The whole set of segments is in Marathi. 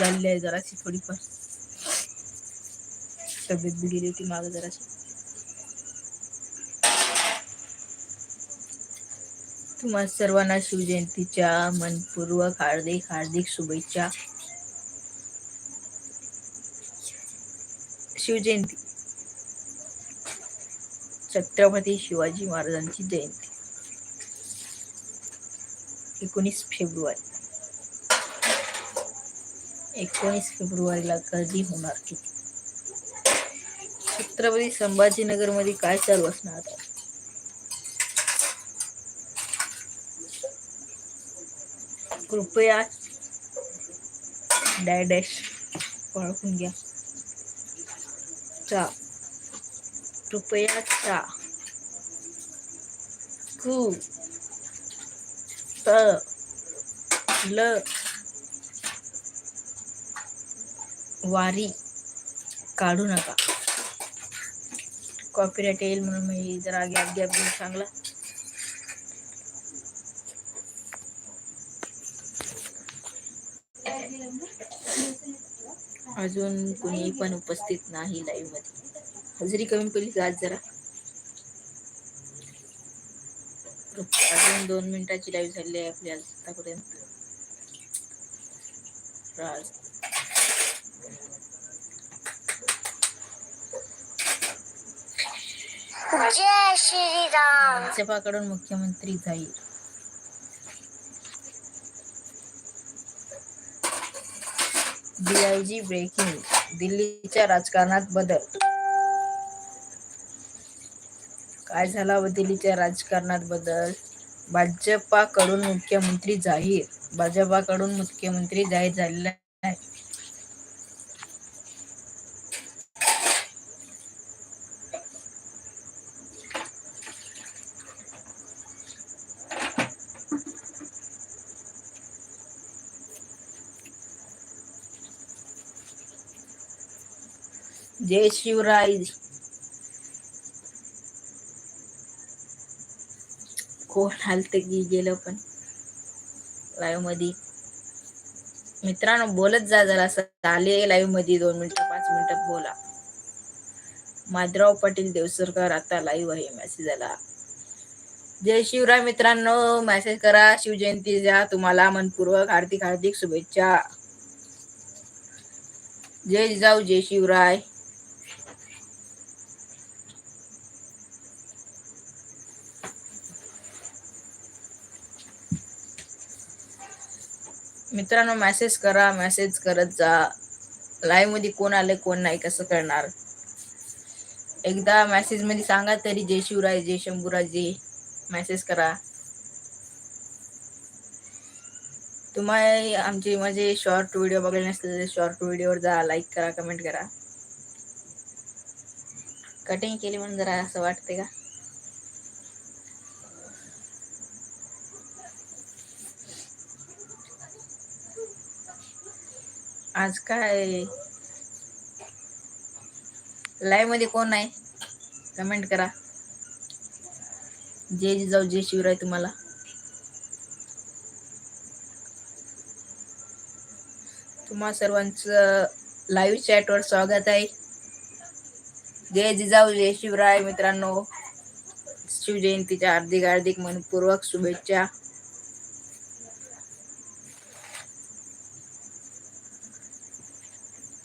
झालेली आहे जराशी थोडीफार. तब्येत बिघडली होती माग जराशी. तुम्हा सर्वांना शिवजयंतीच्या मनपूर्वक हार्दिक हार्दिक शुभेच्छा. शिवजयंती. छत्रपती शिवाजी महाराजांची जयंती. एकोणीस फेब्रुवारी. एकोणीस फेब्रुवारीला गर्दी होणार किती छत्रपती संभाजीनगरमध्ये काय चालू असणार कृपया डॅडॅश ओळखून घ्या. चा. कृपया चा. कु. त. ल. वारी काढू नका. कॉपीराईट येईल म्हणून मी जरा गॅप गॅप घेऊन चांगला अजून कुणी पण उपस्थित नाही लाईव्हमध्ये. हजेरी कमी पडली आज जरा. अजून दोन मिनिटाची लाईव्ह झाली आहे आपली आतापर्यंत. जय श्रीराम. भाजपाकडून मुख्यमंत्री जाईल. डीआयजी ब्रेकिंग दिल्लीच्या राजकारणात बदल. काय झाला व दिल्लीच्या राजकारणात बदल? भाजपाकडून मुख्यमंत्री जाहीर भाजपाकडून मुख्यमंत्री जाहीर झालेला जय शिवराय. कोण आलत की गेलं पण? लाईव्हमध्ये मित्रांनो बोलत जा जरा आले लाईव्हमध्ये दोन मिनिटं पाच मिनिटं बोला. माधवराव पाटील देवसरकर आता लाईव्ह आहे मेसेज आला. जय शिवराय मित्रांनो मेसेज करा. शिवजयंतीच्या तुम्हाला. मनपूर्वक हार्दिक हार्दिक शुभेच्छा. जय जाऊ जय शिवराय. मित्रांनो मेसेज करा मेसेज करत जा. लाईव्हमध्ये कोण आले कोण नाही कसं करणार? एकदा मेसेजमध्ये सांगा तरी जय शिवराय जय शंभूराजी. मेसेज करा. तुम्हाला आमचे माझे शॉर्ट व्हिडिओ बघायला तर शॉर्ट व्हिडिओवर जा लाईक करा कमेंट करा. कटिंग केली म्हणून जरा असं वाटते का? आज काय? लाईव्हमध्ये कोण आहे कमेंट करा. जय जिजाऊ जय शिवराय तुम्हाला. तुम्हा सर्वांचं लाईव्ह चॅटवर स्वागत आहे. जय जिजाऊ जय शिवराय मित्रांनो. शिवजयंतीच्या हार्दिक हार्दिक मनपूर्वक शुभेच्छा.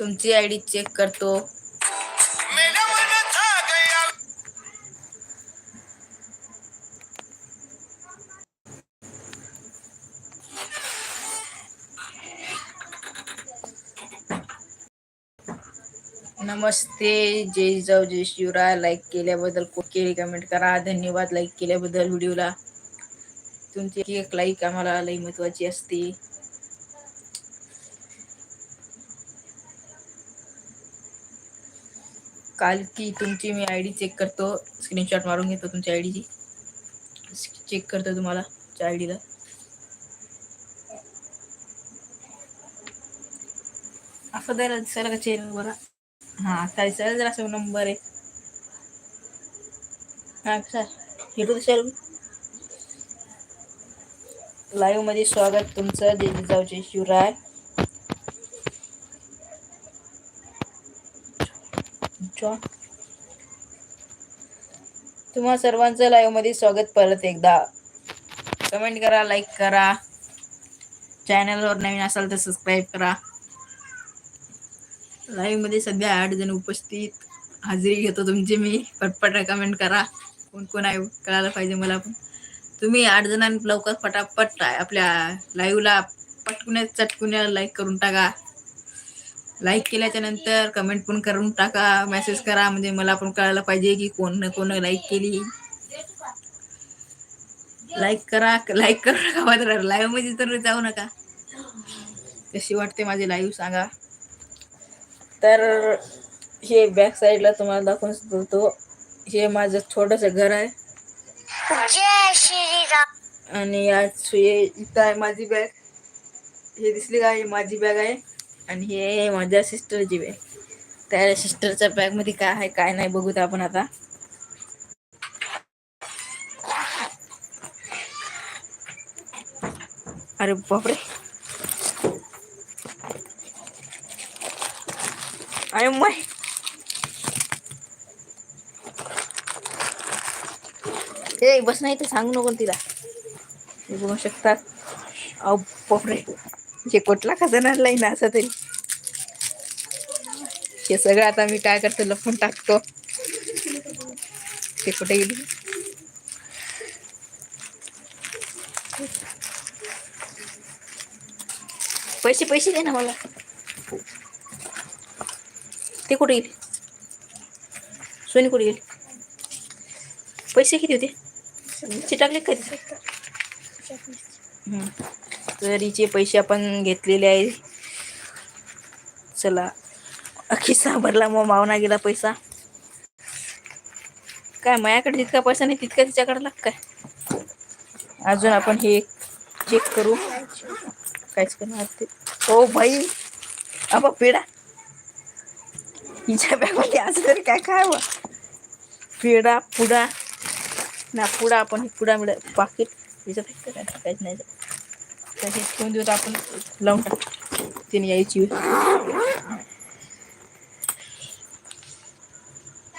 तुमची आयडी चेक करतो. नमस्ते जय जाऊ जय शिवराय लाईक केल्याबद्दल केली कमेंट करा. धन्यवाद. लाईक केल्याबद्दल व्हिडिओला. तुमची एक लाईक आम्हाला लई महत्वाची असते. काल की तुमची मी आय डी चेक करतो. स्क्रीनशॉट मारून घेतो तुमच्या आय डीची चेक करतो तुम्हाला आय डीला असं द्यायला दिसायला का चेन बरा. हा आता दिसायला जरा असं नंबर आहे. हा हिरो दिसायला लाईव्हमध्ये स्वागत तुमचं जे जाऊचे शिवराय. तुम्हा सर्वांचं लाईव्हमध्ये स्वागत परत एकदा. कमेंट करा लाईक करा. चॅनलवर नवीन असाल तर सबस्क्राईब करा. लाईव्हमध्ये सध्या आठ जण उपस्थित. हजेरी घेतो तुमची मी. पटपट कमेंट करा. कोण कोण आहे कळायला पाहिजे मला पण. तुम्ही आठ जणांनी लवकर पटापट आपल्या लाईव्हला पटकुन्या चटकुन्या लाईक करून टाका. लाईक केल्याच्यानंतर कमेंट पण करून टाका मेसेज करा. म्हणजे मला पण कळायला पाहिजे की कोण कोण लाईक केली. लाईक करा लाईक करू नका मात्र. लाईव्हमध्ये तर जाऊ नका. कशी वाटते माझी लाईव्ह सांगा. तर हे बॅक साईडला तुम्हाला दाखवून देतो. हे माझं छोटंसं घर आहे. आणि आज हे इथं आहे माझी बॅग हे दिसली का? ही माझी बॅग आहे. आणि हे माझ्या सिस्टरची बॅग त्या सिस्टरच्या बॅगमध्ये काय आहे काय नाही बघूत आपण आता. अरे बापरे. अरे माय ए बस नाही ते सांगू नको तिला. बघू शकतात अहो बापरे. जे कुठला खजाना आणलाय ना असं तरी हे सगळं आता मी काय करतो लपून टाकतो. ते कुठे गेली? पैसे पैसे दे ना मला. ते कुठे गेले? सोनी कुठे गेली? पैसे किती होते? चिटाकले टाकले काय तरीचे पैसे आपण घेतलेले आहे. चला. खिस्सा भरला मग मावना गेला पैसा. काय माझ्याकडे जितका पैसा नाही तितका तिच्याकडे लाग काय? अजून आपण हे चेक करू. काहीच करणार ते. हो भाई अबा पेढा. हिच्या बॅगमध्ये असं तरी काय काय बा पेढा पुडा. ना पुडा आपण हे पुडा मिळ पाकिट त्याच्यात काय काहीच नाही त्याचे ठेवून देऊ तर आपण. लावून टाकू. तिने यायची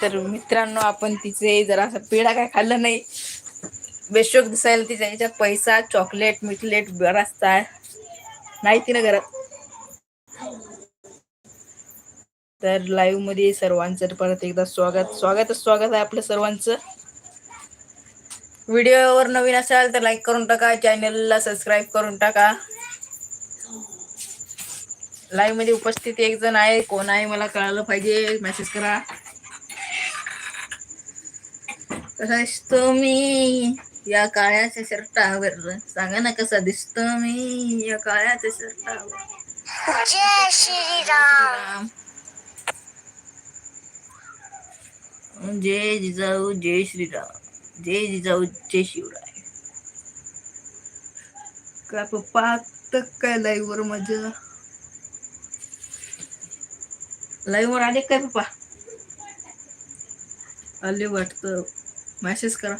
तर मित्रांनो आपण तिचे जरा असं पेढा काय खाल्लं नाही. बेशोक दिसायला तिच्या याच्यात पैसा चॉकलेट मिटलेट बराच आहे. नाही ना घरात. तर लाईव्हमध्ये सर्वांचं परत एकदा स्वागत. स्वागत स्वागत आहे आपलं सर्वांचं. व्हिडिओवर नवीन असाल तर लाईक करून टाका. चॅनलला सबस्क्राईब करून टाका. लाईव्हमध्ये उपस्थित एक जण आहे. कोण आहे? मला कळालं पाहिजे. मेसेज करा. दिसतो मी या काळ्याच्या शर्टावर. सांगा ना कसा दिसतो मी या काळ्याच्या शर्टावर. जय श्री राम राम जय जिजाऊ जय श्रीराम. जय जिजाऊ जय शिवराय. काय पप्पा तर काय लाईव्ह वर माझ्या लाईव्ह वर आले काय पप्पा? आले वाटत. मेसेज करा.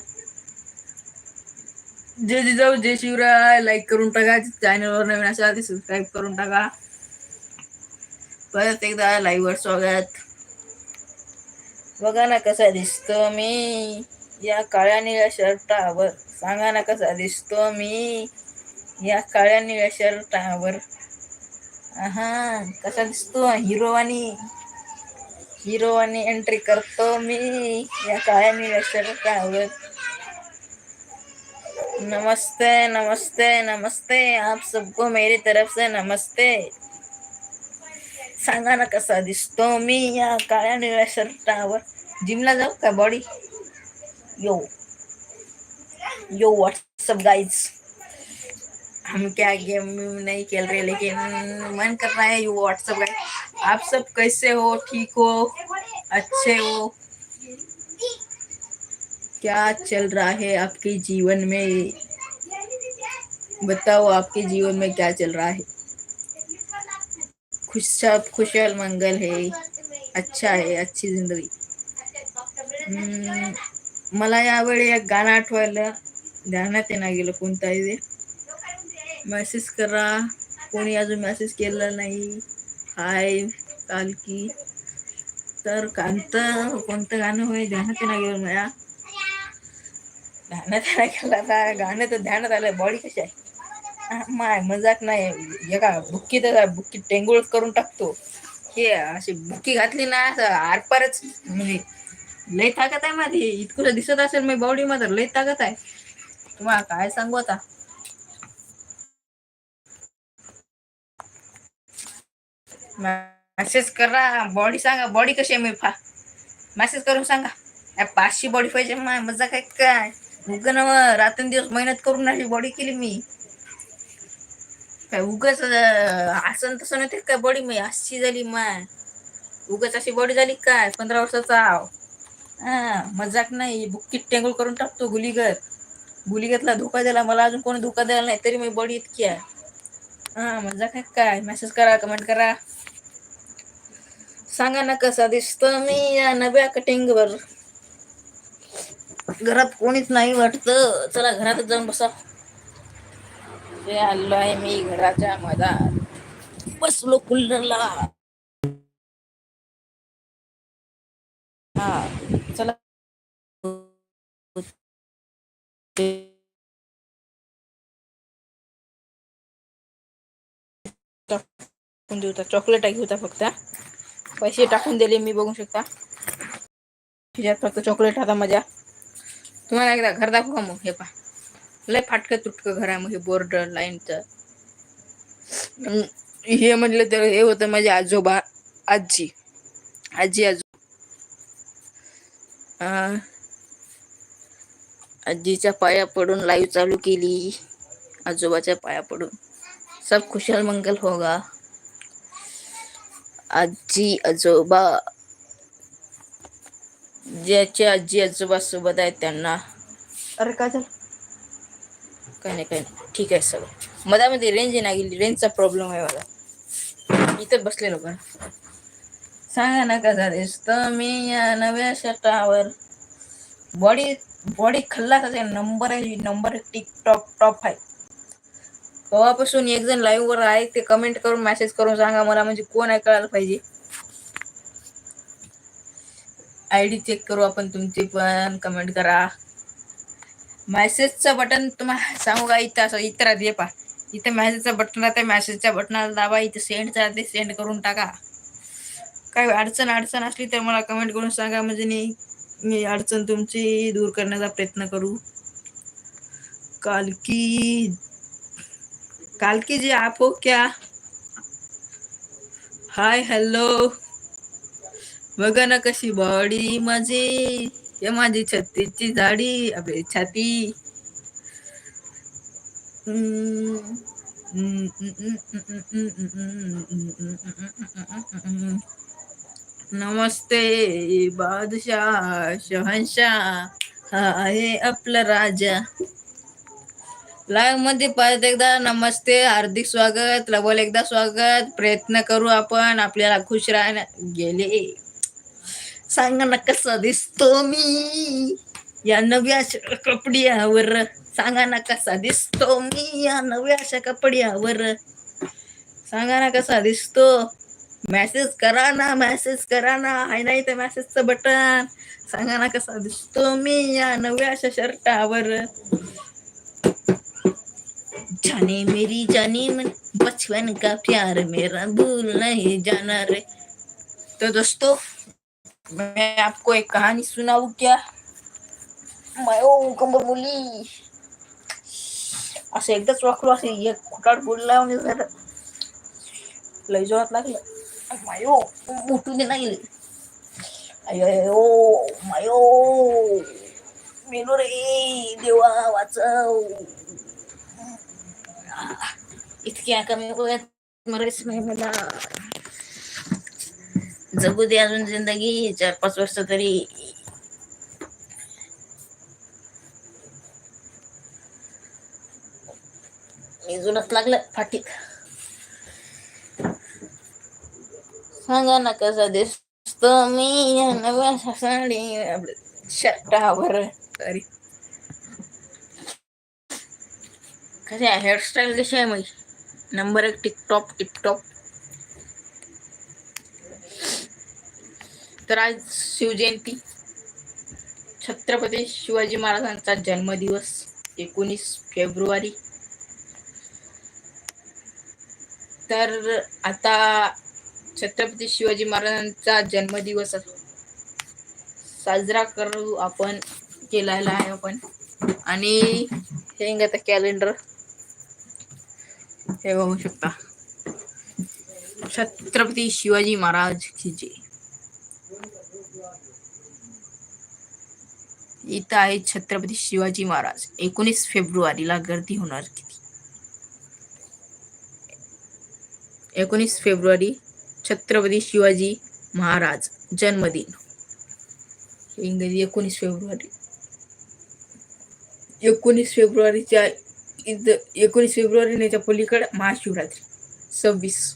जय जिजाऊ जय शिवराय लाईक करून टाका. चॅनलवर नवीन असाल ते सबस्क्राईब करून टाका. परत एकदा लाईव्हवर स्वागत. बघा ना कसा दिसतो मी. या काळ्या निळ्या शर्टावर. सांगा ना कसा दिसतो मी. या काळ्या निळ्या शर्टावर. हा कसा दिसतो हिरो आणि हिरोवानी एंट्री करतो मी. या निळ्या शर्टावर नमस्ते नमस्ते नमस्ते. आप सबको मेरी तरफ़ से नमस्ते. सांगा ना कसा दिसतो मी या काळ्या निळ्या शर्टावर जिमला जाऊ का body yo yo what's up guys हम क्या गेम नहीं खेल रहे, लेकिन मन कर रहा है यू व्हाट्सअप गाइज़ आप सब कैसे हो? ठीक हो? अच्छे हो? क्या चल रहा है आपके जीवन में? बताओ आपके जीवन में क्या चल रहा है? खुश सब खुशहाल मंगल है। अच्छा आहे अच्छी जिंदगी। मला यावेळी एक गाणं आठवायला ध्यानात येणार गेलं कोणताही ते मेसेज करा. कोणी अजून मेसेज केला नाही. हाय काल की. तर कांत कोणतं गाणं होय ध्यानात येणार गेलं मला. ध्यानात येणार गेलं आता. गाणं तर ध्यानात आलं. बॉडी कशी आहे? माय मजाक नाही. एका बुक्की तर बुक्की टेंगुळ करून टाकतो. हे अशी बुक्की घातली ना असं आरपारच म्हणजे लय ताकद आहे माझी. इतकं दिसत असेल मी बॉडी मध्ये लय ताकद आहे. तुम्हाला काय सांगू आता? मॅसेज करा बॉडी सांगा. बॉडी कशी आहे मी फा मॅसेज करून सांगा. पाचशे बॉडी पाहिजे माय मजा काय काय? उगन रात्रंदिवस मेहनत करून अशी बॉडी केली मी. काय उगच आसन तसं नव्हते काय बॉडी मी? अशी झाली माय. उगच अशी बॉडी झाली काय? पंधरा वर्षाचा आव. हा मजाक नाही. बुक्कीत टेंगुळ करून टाकतो गुलीगत. गुलीगतला धोका दिला मला अजून कोणी धोका दिला नाही तरी मी बॉडी इतकी आहे. हा मजाक आहे काय? मेसेज करा कमेंट करा. सांगा ना कसा दिसतो मी या नव्या कटिंगवर घरात कोणीच नाही वाटत. चला घरात जाऊन बसा. आलो आहे मी घराच्या मधात. बसलो कुल्लरला. हा चला. देऊ चॉकलेट घेऊ फक्त. पैसे टाकून दिले मी बघू शकता. त्याच्यात फक्त चॉकलेट आता मजा. तुम्हाला एकदा घर दाखवू का मग? हे पा लय फाटकं तुटकं घर आहे मग हे बोर्ड लाईनचं हे म्हटलं तर हे होतं माझे आजोबा आजी. आजी आजो आजीच्या पाया पडून लाईव्ह चालू केली. आजोबाच्या पाया पडून. सब खुशाल मंगल होगा. आजी आजोबा. ज्याचे आजी आजोबा सोबत आहेत त्यांना. अरे काय झालं? काही नाही काही नाही. ठीक आहे सगळं. मधामध्ये रेंज नाही गेली रेंजचा प्रॉब्लेम आहे मला. इथं बसलेलो पण. सांगा ना कसा दिसतो मी या नव्या शर्टावर बॉडी बॉडी खल्लाच आहे नंबर आहे नंबर टिकटॉक टॉप आहे केव्हापासून एक जण लाईव्ह वर आहे ते कमेंट करून मेसेज करून सांगा मला म्हणजे कोण आहे कळायला पाहिजे. आय डी चेक करू आपण तुमची पण कमेंट करा. मेसेजचं बटन तुम्हाला सांगू का इथं असं इथं राहते पा इथं मेसेजचं बटन राहते मेसेजच्या बटनाला दाबा इथं सेंड राहते सेंड करून टाका. काय अडचण अडचण असली तर मला कमेंट करून सांगा म्हणजे मी मी अडचण तुमची दूर करण्याचा प्रयत्न करू. काल की काल की जी आप हो क्या? हाय हॅलो बघा ना कशी बॉडी माझी. हे माझी छत्तीची झाडी आपली छाती. नमस्ते बादशाह शहनशाह. हा आहे आपला राजा. लाईव्हमध्ये परत एकदा नमस्ते हार्दिक स्वागत डबल एकदा स्वागत. प्रयत्न करू आपण. आपल्याला खुश राहण्या गेले. सांगा ना कसा दिसतो मी? या नव्या कपड्यावर. सांगा ना कसा दिसतो मी या नव्या अशा कपड्यावर. सांगा ना कसा दिसतो? मेसेज करा ना मेसेज करा ना. आहे नाही तर मेसेजचं बटन सांगा ना कसा दिसतो मी या नव्या अशा शर्टावर जाने मेरी जानी मन बचपन का प्यार मेरा भूल नहीं जाना रे। तो दोस्तों मैं आपको एक कहानी सुनाऊ क्या? मैं ओ मुली असं एकदाच वाकलो असे एक खुटाड बोलला म्हणजे जरा लय जोरात लागलं। मायो उठून दे नाही अयो मायो मेलो रे देवा वाचव। इतक्या कमी वयात मरेच नाही मला. जगू दे अजून जिंदगी चार पाच वर्ष तरी. जुनच लागलं फाटीत. सांगा ना कसा दिसतो मी या नव्या साडी शर्टावर तरी. कसे आहे? हेअरस्टाईल कशी आहे माझी नंबर एक टिकटॉप टिपटॉप तर आज शिवजयंती. छत्रपती शिवाजी महाराजांचा जन्मदिवस एकोणीस फेब्रुवारी. तर आता छत्रपती शिवाजी महाराजांचा जन्मदिवस साजरा करू आपण केलेला आहे आपण. आणि हे आता कॅलेंडर हे बघू शकता. छत्रपती शिवाजी महाराज की जय इथं आहे छत्रपती शिवाजी महाराज. एकोणीस फेब्रुवारीला गर्दी होणार किती? एकोणीस फेब्रुवारी छत्रपती शिवाजी महाराज जन्मदिन. इंग्रजी एकोणीस फेब्रुवारी. एकोणीस फेब्रुवारीच्या इथं एकोणीस फेब्रुवारी त्याच्या पलीकडे महाशिवरात्री. सव्वीस.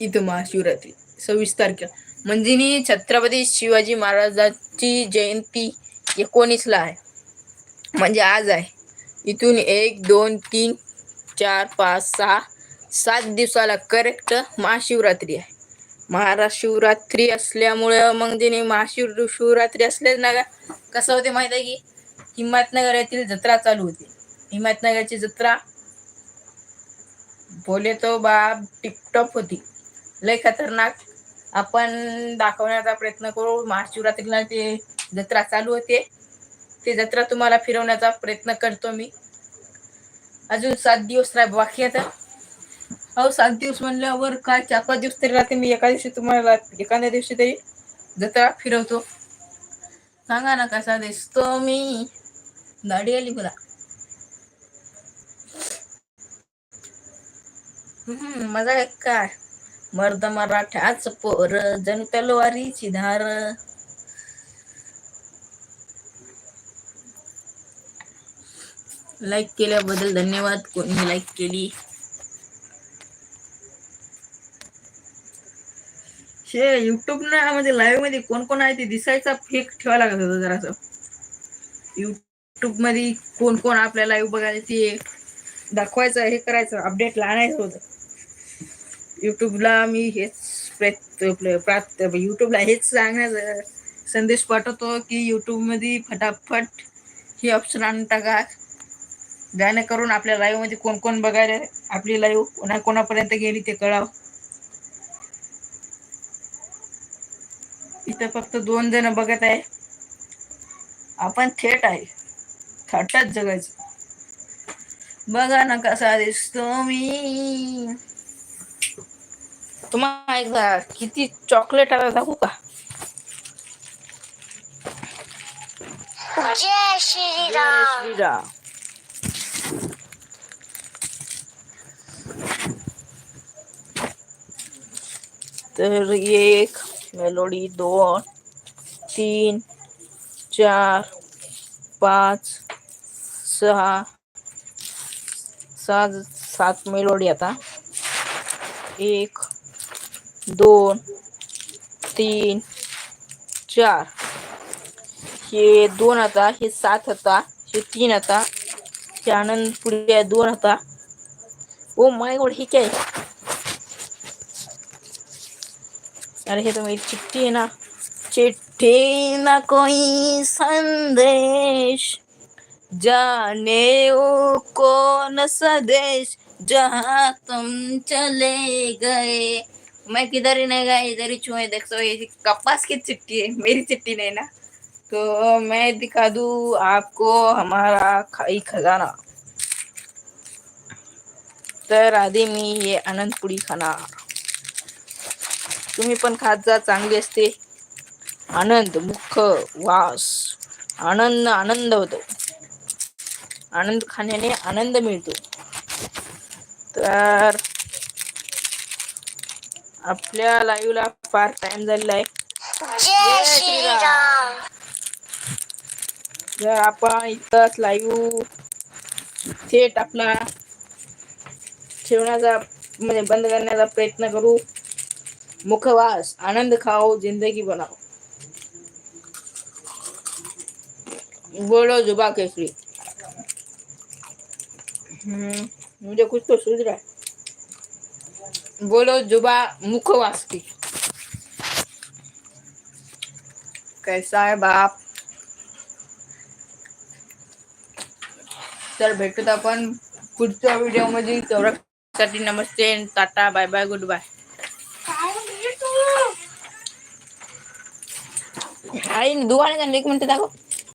इथं महाशिवरात्री. सव्वीस तारखेला. म्हणजे छत्रपती शिवाजी महाराजांची जयंती एकोणीसला आहे. म्हणजे आज आहे. इथून एक दोन तीन चार पाच सहा सात दिवसाला करेक्ट महाशिवरात्री आहे. महाराशिवरात्री असल्यामुळं मग तिने महाशिव शिवरात्री असल्याच ना कसं होते माहीत आहे की? हिम्मतनगर येथील जत्रा चालू होती. हिम्मतनगरची जत्रा बोले तो बाप टिपटॉप होती. लय खतरनाक. आपण दाखवण्याचा प्रयत्न करू. महाशिवरात्रीला ते जत्रा चालू होते. ते जत्रा तुम्हाला फिरवण्याचा प्रयत्न करतो मी. अजून सात दिवस राह बाकी आता. हो सात दिवस म्हणल्यावर काय? चार पाच दिवस तरी राहते मी. एका दिवशी तुम्हाला एखाद्या दिवशी तरी जत्रा फिरवतो. सांगा ना कसा दिसतो मी. दाढी आली मला हम्म मजा आहे काय मर्द मराठाच पोर जणू तलवारीची धार लाईक केल्याबद्दल धन्यवाद कोणी लाईक केली हे युट्यूब ना म्हणजे लाईव्हमध्ये कोण कोण आहे ते दिसायचा फेक ठेवा लागत होता जरासं युट्यूब मध्ये कोण कोण आपल्या लाईव्ह बघायला ते दाखवायचं हे करायचं अपडेट आणायचं होतं. युट्यूबला मी हेच प्रयत्न प्राप्त युट्यूबला हेच सांगण्याचा संदेश पाठवतो की यूट्यूबमध्ये फटाफट हे ऑप्शन आणून टाका. जेणेकरून आपल्या लाईव्हमध्ये कोण कोण बघायला आपली लाईव्ह कोणा कोणापर्यंत गेली ते कळावं. इथं फक्त दोन जण बघत आहे. आपण थेट आहे. थाटात जगायचं. बघा ना कसा दिसतो मी. तुम्हाला एकदा किती चॉकलेट आला दाखवू का? जय श्रीराम. श्रीराम. तर एक मेलोडी दोन तीन चार पाच सहा सात सात मेलोडी आता एक दोन तीन चार. हे दोन आता हे सात होता हे तीन आता हे आनंद पुढे दोन होता ओ माय गोड हे काय? अरे हे तुम्ही चिठ्ठी आहे ना. चिठ्ठी ना कोई संदेश. जाने वो कौन सा देश जहाँ तुम चले गए? मैं किधर ही नहीं गया इधर ही छू देख सो ये कपास की चिट्ठी है मेरी चिट्ठी नहीं ना। तो मैं दिखा दू आपको हमारा खाई खजाना। तर आधी मी हे आनंदपुडी खाणार तुम्ही पण खात जा चांगली असते. आनंद मुख वास. आनंद आनंद होतो. आनंद खाण्याने आनंद मिळतो. तर आपल्या लाईव्हला फार टाइम झालेला आहे. जय श्रीराम. जर आपण इतकाच लाईव्ह थेट आपला ठेवण्याचा म्हणजे बंद करण्याचा प्रयत्न करू. मुखवास आनंद खाओ जिंदगी बनाओ. बोलो जुबा केसरी. हम्म, मुझे कुछ तो सूझ रहा है। बोलो जुबा मुखवास की कैसा है बाप? तर भेटूत आपण पुढच्या व्हिडिओमध्ये तेवढ्यासाठी नमस्ते tata bye bye goodbye आई दुवाने एक मिनिट दाखव.